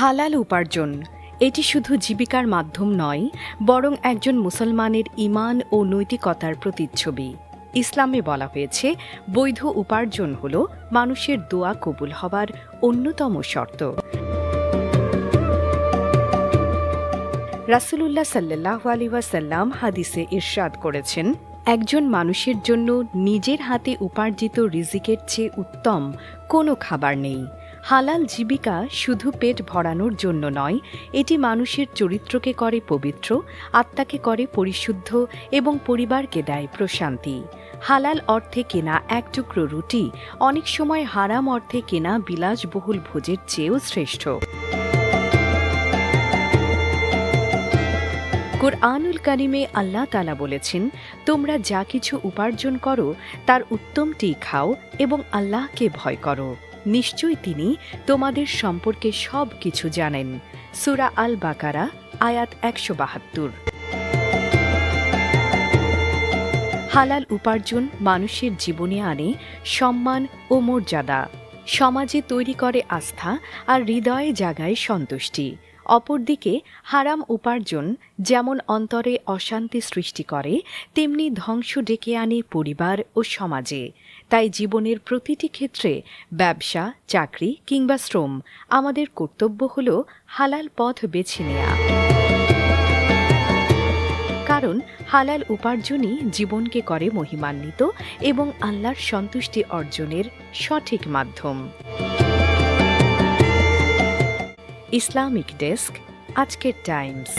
হালাল উপার্জন। এটি শুধু জীবিকার মাধ্যম নয়, বরং একজন মুসলমানের ঈমান ও নৈতিকতার প্রতিচ্ছবি। ইসলামে বলা হয়েছে, বৈধ উপার্জন হল মানুষের দোয়া কবুল হবার অন্যতম শর্ত। রাসূলুল্লাহ সাল্লাহ আলী হাদিসে ইরশাদ করেছেন, একজন মানুষের জন্য নিজের হাতে উপার্জিত রিজিকের চেয়ে উত্তম কোনো খাবার নেই। হালাল জীবিকা শুধু পেট ভরানোর জন্য নয়, এটি মানুষের চরিত্রকে করে পবিত্র, আত্মাকে করে পরিশুদ্ধ এবং পরিবারকে দেয় প্রশান্তি। হালাল অর্থে কেনা এক টুকরো রুটি অনেক সময় হারাম অর্থে কেনা বিলাসবহুল ভোজের চেয়েও শ্রেষ্ঠ। কোরআনুল কারিমে আল্লাহ তালা বলেছেন, তোমরা যা কিছু উপার্জন করো, তার উত্তমটি খাও এবং আল্লাহকে ভয় করো। নিশ্চয়ই তিনি তোমাদের সম্পর্কে সব কিছু জানেন। সুরা আল বাকারা আয়াত একশো বাহাত্তর। হালাল উপার্জন মানুষের জীবনে আনে সম্মান ও মর্যাদা। সমাজে তৈরি করে আস্থা আর হৃদয়ে জাগায় সন্তুষ্টি। অপরদিকে হারাম উপার্জন যেমন অন্তরে অশান্তি সৃষ্টি করে, তেমনি ধ্বংস ডেকে আনে পরিবার ও সমাজে। তাই জীবনের প্রতিটি ক্ষেত্রে ব্যবসা, চাকরি কিংবা শ্রম আমাদের কর্তব্য হল হালাল পথ বেছে নেওয়া কারণ হালাল উপার্জনই জীবনকে করে মহিমান্বিত এবং আল্লাহর সন্তুষ্টি অর্জনের সঠিক মাধ্যম। ইসলামিক ডেস্ক আজকের টাইমস।